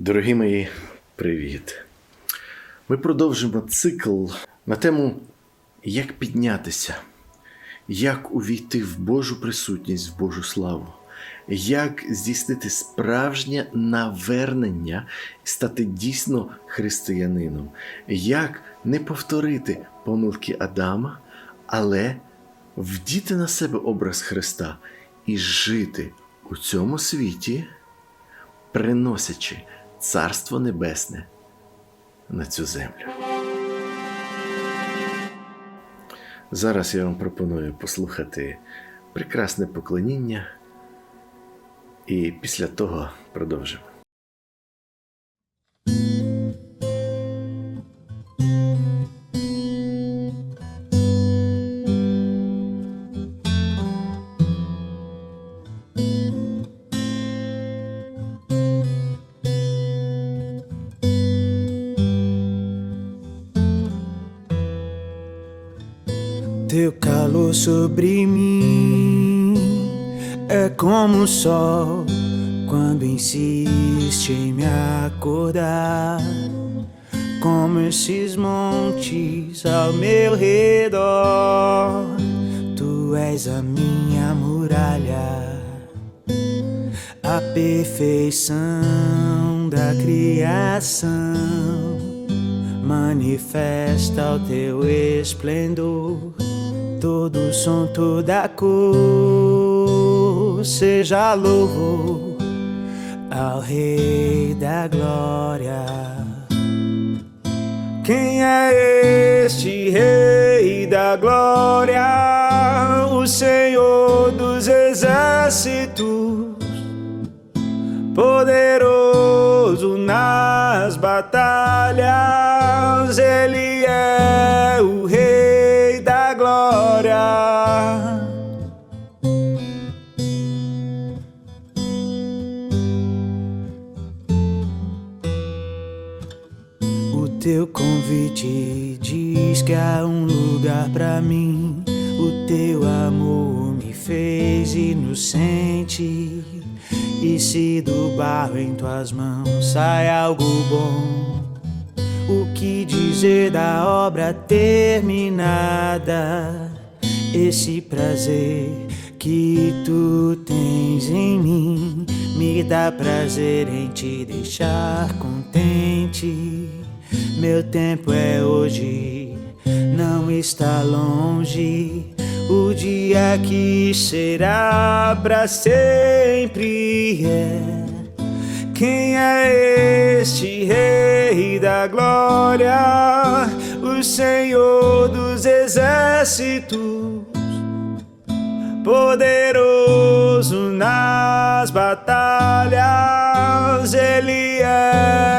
Дорогі мої, привіт! Ми продовжимо цикл на тему Як піднятися, як увійти в Божу присутність, в Божу славу, як здійснити справжнє навернення стати дійсно християнином, як не повторити помилки Адама, але вдіти на себе образ Христа і жити у цьому світі приносячи Царство Небесне на цю землю. Зараз я вам пропоную послухати прекрасне поклоніння, і після того продовжимо. Teu calor sobre mim. É como o sol quando insiste em me acordar. Como esses montes ao meu redor, tu és a minha muralha, a perfeição da criação manifesta o teu esplendor. Todo som, toda cor, seja louvor ao Rei da Glória. Quem é este Rei da Glória? O Senhor dos Exércitos poderoso nas batalhas, Ele é o Rei da Glória. O teu convite diz que há um lugar pra mim. O teu amor me fez inocente. E se do barro em tuas mãos sai algo bom, o que dizer da obra terminada? Esse prazer que tu tens em mim me dá prazer em te deixar contente. Meu tempo é hoje, não está longe. O dia que será para sempre é. Quem é este Rei da Glória? O Senhor dos Exércitos, poderoso nas batalhas, Ele é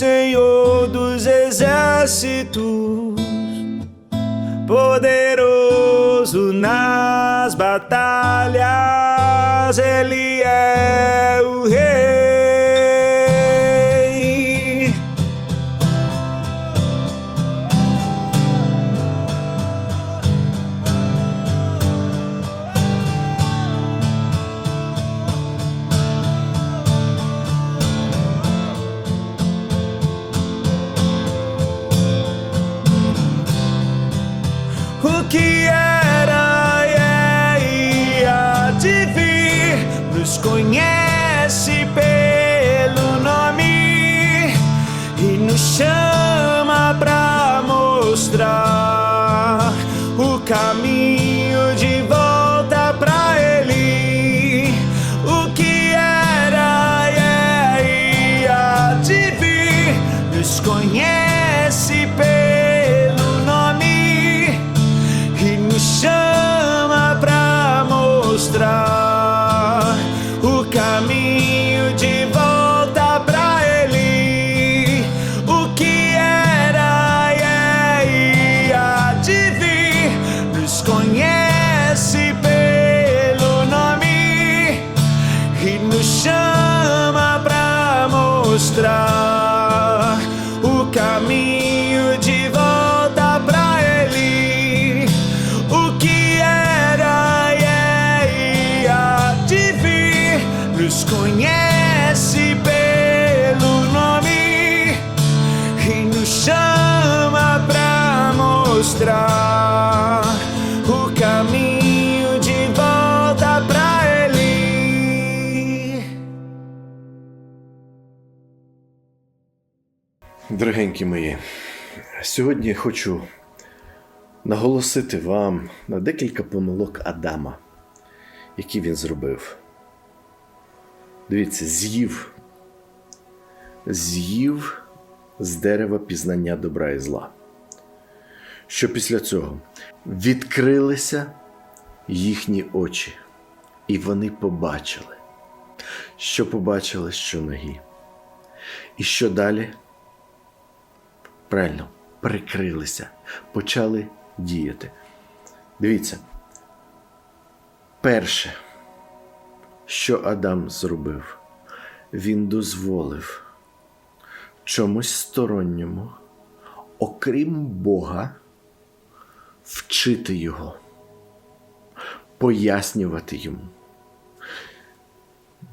Senhor dos Exércitos poderoso nas batalhas, Ele é o Rei. e nos chama pra mostrar. Дорогенькі мої, сьогодні хочу наголосити вам на декілька помилок Адама, які він зробив. Дивіться, з'їв. З'їв з дерева пізнання добра і зла. Що після цього відкрилися їхні очі, і вони побачили. Що побачили, що ноги. І що далі? Правильно, прикрилися, почали діяти. Дивіться. Перше, що Адам зробив, він дозволив чомусь сторонньому, окрім Бога, вчити його, пояснювати йому,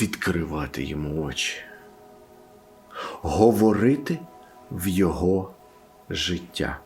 відкривати йому очі, говорити в його життя.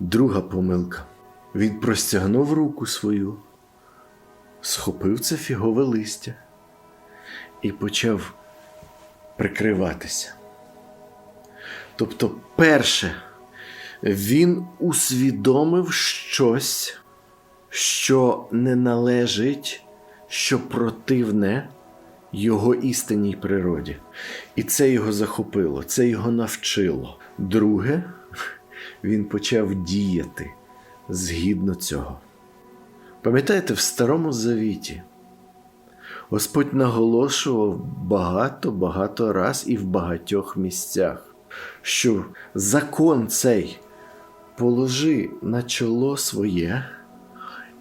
Друга помилка. Він простягнув руку свою, схопив це фігове листя і почав прикриватися. Тобто, перше, він усвідомив щось, що не належить, що противне його істинній природі. І це його захопило, це його навчило. Друге, він почав діяти згідно цього. Пам'ятаєте, в Старому Завіті Господь наголошував багато-багато раз і в багатьох місцях, що закон цей положи на чоло своє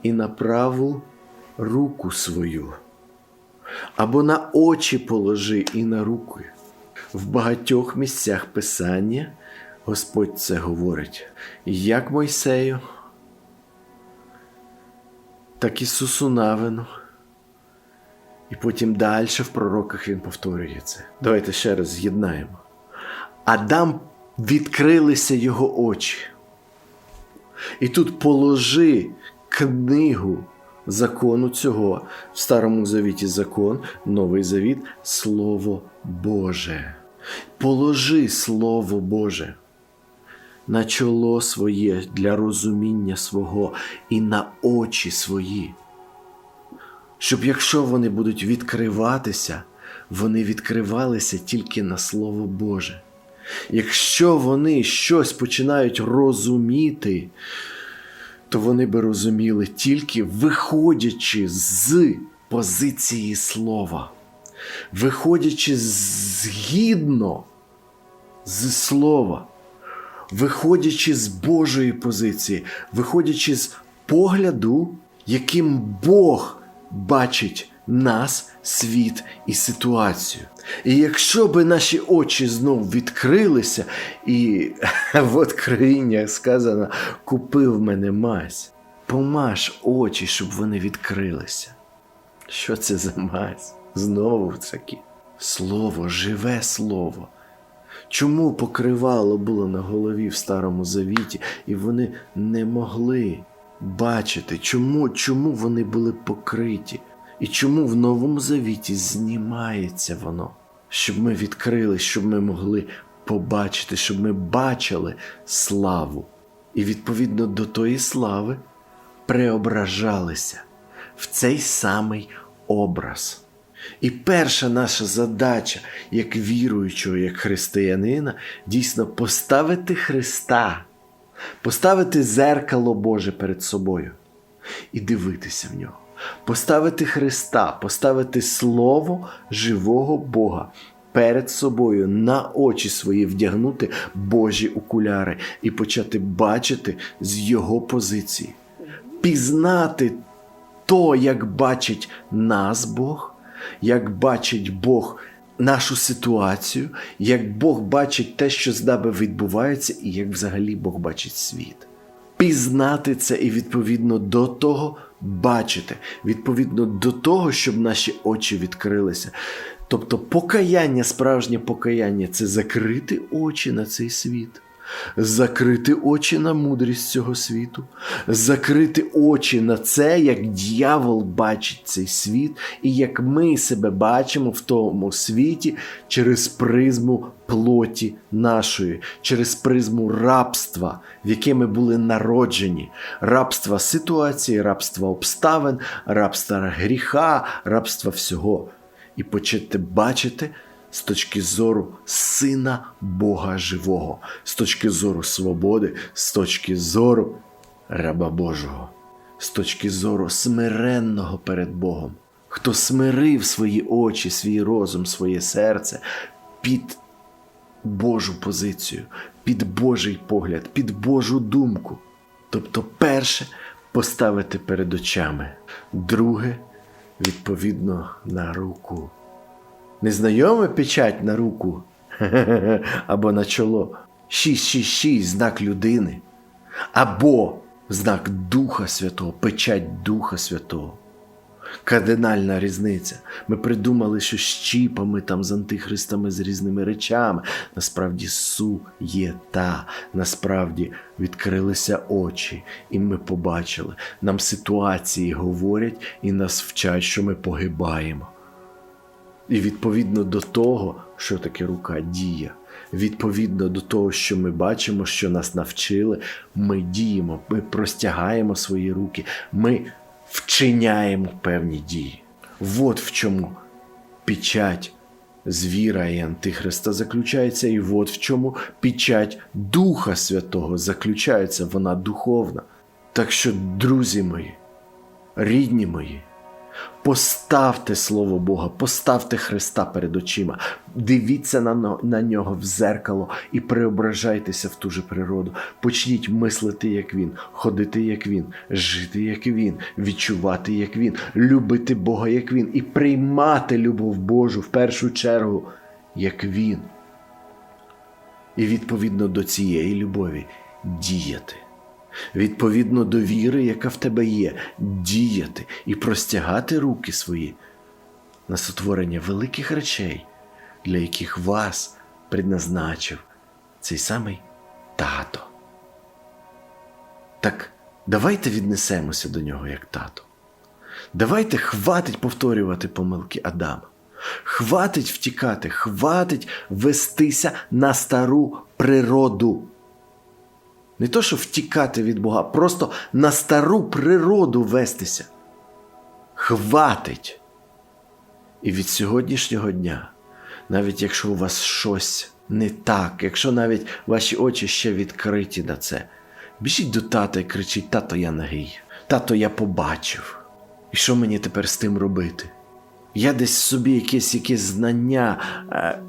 і на праву руку свою, або на очі положи і на руки. В багатьох місцях Писання Господь це говорить як Мойсею, так і Ісусу Навину. І потім далі в пророках він повторює це. Давайте ще раз з'єднаємо. Адам відкрилися його очі. І тут положи книгу закону цього в Старому Завіті закон, Новий Завіт Слово Боже. Положи Слово Боже на чоло своє для розуміння свого і на очі свої. Щоб якщо вони будуть відкриватися, вони відкривалися тільки на Слово Боже. Якщо вони щось починають розуміти, то вони би розуміли тільки виходячи з позиції слова, виходячи згідно з слова, виходячи з Божої позиції, виходячи з погляду, яким Бог бачить нас, світ і ситуацію. І якщо би наші очі знов відкрилися, і в откровіннях сказано, купив мене мазь, помаж очі, щоб вони відкрилися. Що це за мазь? Знову таки. Слово, живе слово. Чому покривало було на голові в Старому Завіті, і вони не могли бачити, чому, чому вони були покриті, і чому в Новому Завіті знімається воно, щоб ми відкрили, щоб ми могли побачити, щоб ми бачили славу. І відповідно до тої слави преображалися в цей самий образ. І перша наша задача, як віруючого, як християнина, дійсно поставити Христа, поставити зеркало Боже перед собою і дивитися в нього. Поставити Христа, поставити Слово живого Бога перед собою на очі свої вдягнути Божі окуляри і почати бачити з Його позиції, пізнати то, як бачить нас Бог, як бачить Бог нашу ситуацію, як Бог бачить те, що з нами відбувається, і як взагалі Бог бачить світ. Пізнати це і відповідно до того бачити, відповідно до того, щоб наші очі відкрилися. Тобто покаяння, справжнє покаяння це закрити очі на цей світ, закрити очі на мудрість цього світу, закрити очі на це, як дьявол бачить цей світ, і як ми себе бачимо в тому світі через призму плоті нашої, через призму рабства, в яке ми були народжені, рабства ситуації, рабства обставин, рабства гріха, рабства всього. І почати бачити з точки зору Сина Бога Живого, з точки зору свободи, з точки зору раба Божого, з точки зору смиренного перед Богом, хто смирив свої очі, свій розум, своє серце під Божу позицію, під Божий погляд, під Божу думку. Тобто, перше поставити перед очами, друге відповідно на руку. Незнайома печать на руку або на чоло. 666 знак людини. Або знак Духа Святого, печать Духа Святого. Кардинальна різниця. Ми придумали, що з чіпами, там, з антихристами, з різними речами. Насправді суєта. Насправді відкрилися очі, і ми побачили. Нам ситуації говорять і нас вчать, що ми погибаємо. І відповідно до того, що таке рука дія, відповідно до того, що ми бачимо, що нас навчили, ми діємо, ми простягаємо свої руки, ми вчиняємо певні дії. От в чому печать звіра і Антихриста заключається, і от в чому печать Духа Святого заключається, вона духовна. Так що, друзі мої, рідні мої, Поставте Слово Бога, поставте Христа перед очима, дивіться на, на нього в зеркало і преображайтеся в ту же природу. Почніть мислити, як Він, ходити, як Він, жити, як Він, відчувати, як Він, любити Бога, як Він, і приймати любов Божу в першу чергу, як Він. І відповідно до цієї любові діяти відповідно до віри, яка в тебе є, діяти і простягати руки свої на сотворення великих речей, для яких вас предназначив цей самий тато. Так давайте віднесемося до нього як тато. Давайте хватить повторювати помилки Адама. Хватить втікати, хватить вестися на стару природу. Не то, що втікати від Бога, просто на стару природу вестися. Хватить. І від сьогоднішнього дня, навіть якщо у вас щось не так, якщо навіть ваші очі ще відкриті на це, біжіть до тата і кричіть: Тато, я нагий, тато, я побачив. І що мені тепер з тим робити? Я десь собі якесь якесь знання е,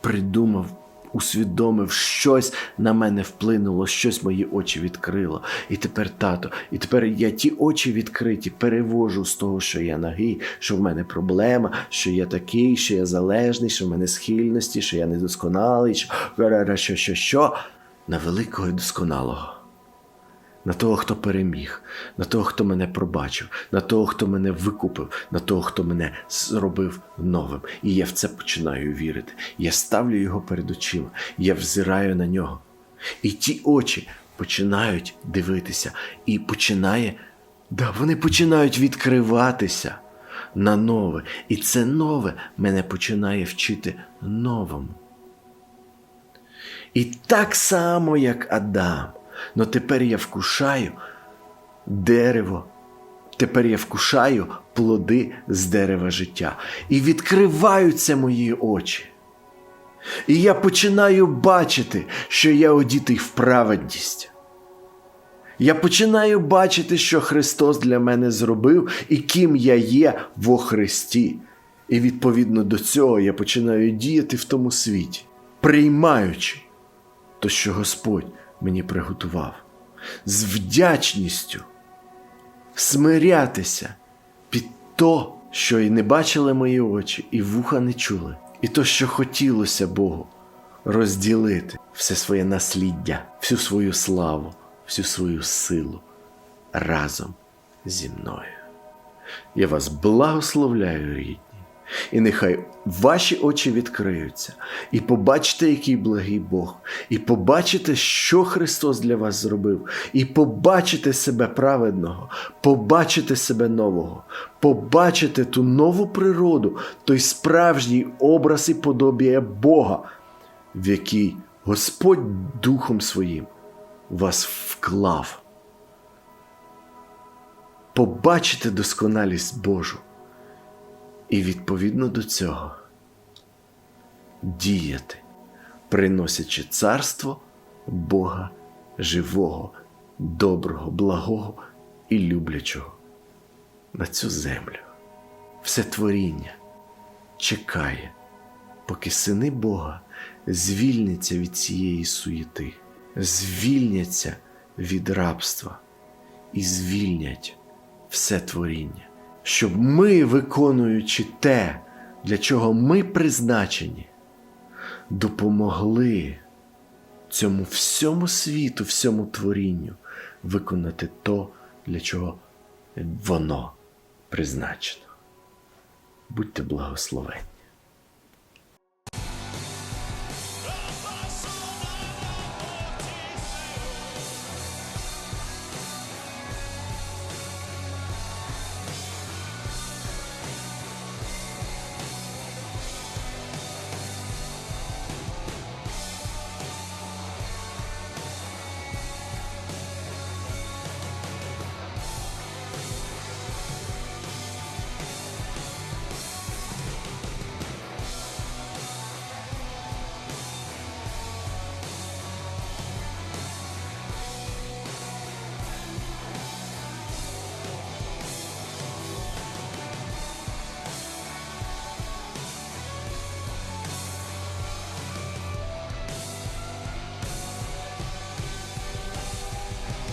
придумав, усвідомив, щось на мене вплинуло, щось мої очі відкрило. І тепер тато, і тепер я ті очі відкриті перевожу з того, що я нагий, що в мене проблема, що я такий, що я залежний, що в мене схильності, що я недосконалий, що що, що, що, на великого і досконалого. На того, хто переміг, на того, хто мене пробачив, на того, хто мене викупив, на того, хто мене зробив новим. І я в це починаю вірити. Я ставлю його перед очима, я взираю на нього. І ті очі починають дивитися, і починає, да, вони починають відкриватися на нове. І це нове мене починає вчити новому. І так само, як Адам. Но тепер я вкушаю дерево. Тепер я вкушаю плоди з дерева життя. І відкриваються мої очі. І я починаю бачити, що я одітий в праведність. Я починаю бачити, що Христос для мене зробив і ким я є во Христі. І відповідно до цього я починаю діяти в тому світі, приймаючи то, що Господь мені приготував, з вдячністю смирятися під то, що і не бачили мої очі, і вуха не чули, і то, що хотілося Богу розділити все своє насліддя, всю свою славу, всю свою силу разом зі мною. Я вас благословляю, рідні. І нехай ваші очі відкриються, і побачите, який благий Бог, і побачите, що Христос для вас зробив, і побачите себе праведного, побачите себе нового, побачите ту нову природу, той справжній образ і подобія Бога, в який Господь Духом Своїм вас вклав. Побачите досконалість Божу. І відповідно до цього діяти, приносячи царство Бога живого, доброго, благого і люблячого на цю землю. Все творіння чекає, поки сини Бога звільняться від цієї суєти, звільняться від рабства і звільнять все творіння, щоб ми, виконуючи те, для чого ми призначені, допомогли цьому всьому світу, всьому творінню виконати то, для чого воно призначено. Будьте благословені.